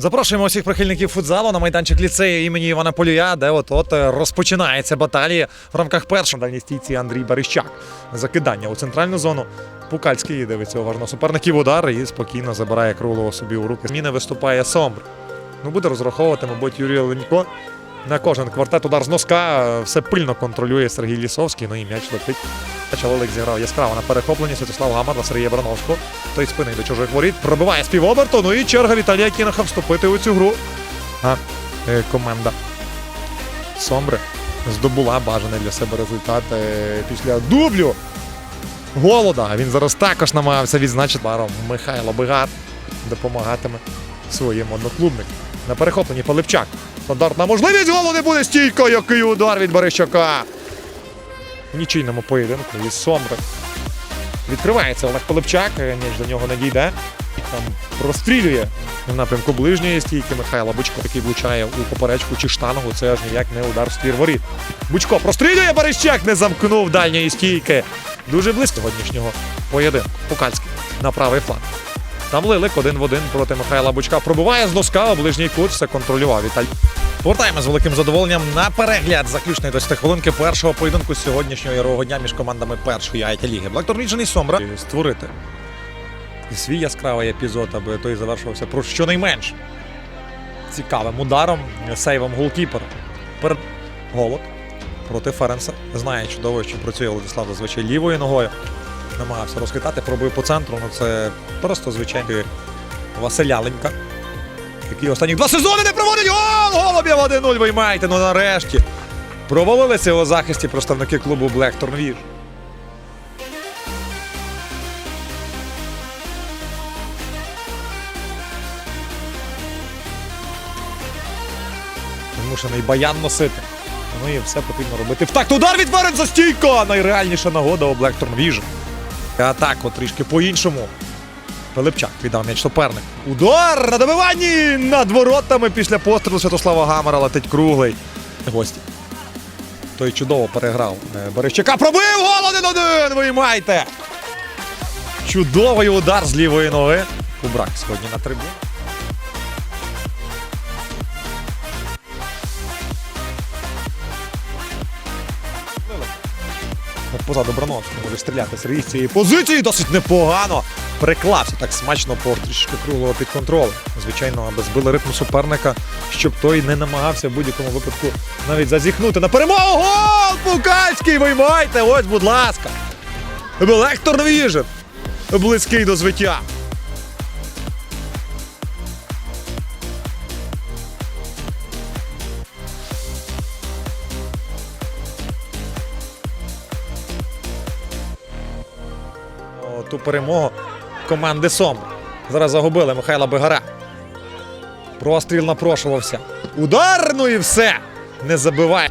Запрошуємо усіх прихильників футзалу на майданчик ліцею імені Івана Полюя, де от от розпочинається баталія в рамках першої дальній стійці Андрій Барищак. Закидання у центральну зону. Пукальський дивиться уважно суперників удар і спокійно забирає Крулова собі у руки. Зміни виступає Сомбр. Ну, буде розраховувати, мабуть, Юрій Ленько. На кожен квартет удар з носка все пильно контролює Сергій Лісовський. Ну і м'яч летить. Чоловік зіграв яскраво на перехопленні Святослав Гамар на Сергія Барановського. Той спини до чужих воріт. Пробиває співоберту. Ну і черга Віталія Кіноха вступити у цю гру. А е, команда Сомбри здобула бажаний для себе результат е, після дублю. Голода. Він зараз також намагався відзначити баром Михайло Бигат допомагатиме своєму одноклубнику. На перехопленні Поливчак. Стандартна можливість голу не буде стійко, який удар від Борищака. В нічийному поєдинку із Сомбри. Відкривається Олег Полипчак, ніж до нього не дійде. Там прострілює в напрямку ближньої стійки Михайла Бучко, який влучає у поперечку чи штангу. Це аж ніяк не удар в ствір воріт. Бучко прострілює, Борищак не замкнув дальньої стійки. Дуже близько сьогоднішнього поєдинку. Пукальський на правий фланг. Там Лилик один в один проти Михайла Бучка. Пробиває з носка, а ближній кут все контролював Віталій. Повертаємо з великим задоволенням на перегляд заключної 20 хвилинки першого поєдинку сьогоднішнього ярового дня між командами першої айті ліги. Блактор і Сомбра створити свій яскравий епізод, аби той завершувався про щонайменш цікавим ударом, сейвом голкіпера. Перед голод проти Ференса. Знає чудово, що працює Владислав зазвичай лівою ногою. Намагався розхитати, пробив по центру. Ну це просто звичайний Василя Ленька. Який останні два сезони не проводить гол! Голубів 1-0 виймаєте. Ну нарешті. Провалилися у захисті представники клубу Blackthorn Віж. Змушений баян носити. Ну і все потрібно робити. В такт удар від Ференса стійко! Найреальніша нагода у Blackthorn Vision. Атаку трішки по-іншому. Пилипчак віддав м'яч суперник. Удар на добиванні над воротами після пострілу Святослава Гамара летить круглий. Гості. Той чудово переграв. е, пробив гол 1-1! Виймайте! Чудовий удар з лівої ноги. Кубрак сьогодні на трибуні. От Позаду Брановського може стріляти Сергій з цієї позиції досить непогано. Приклався так смачно по трішки круглого під контролем. Звичайно, аби збили ритм суперника, щоб той не намагався в будь-якому випадку навіть зазіхнути на перемогу. Гол! Пукальський! Виймайте! Ось, будь ласка! Електор Vision! Близький до звиття. Ту перемогу команди Сом. Зараз загубили Михайла Бегара. Простріл напрошувався. Удар, ну і все. Не забиває.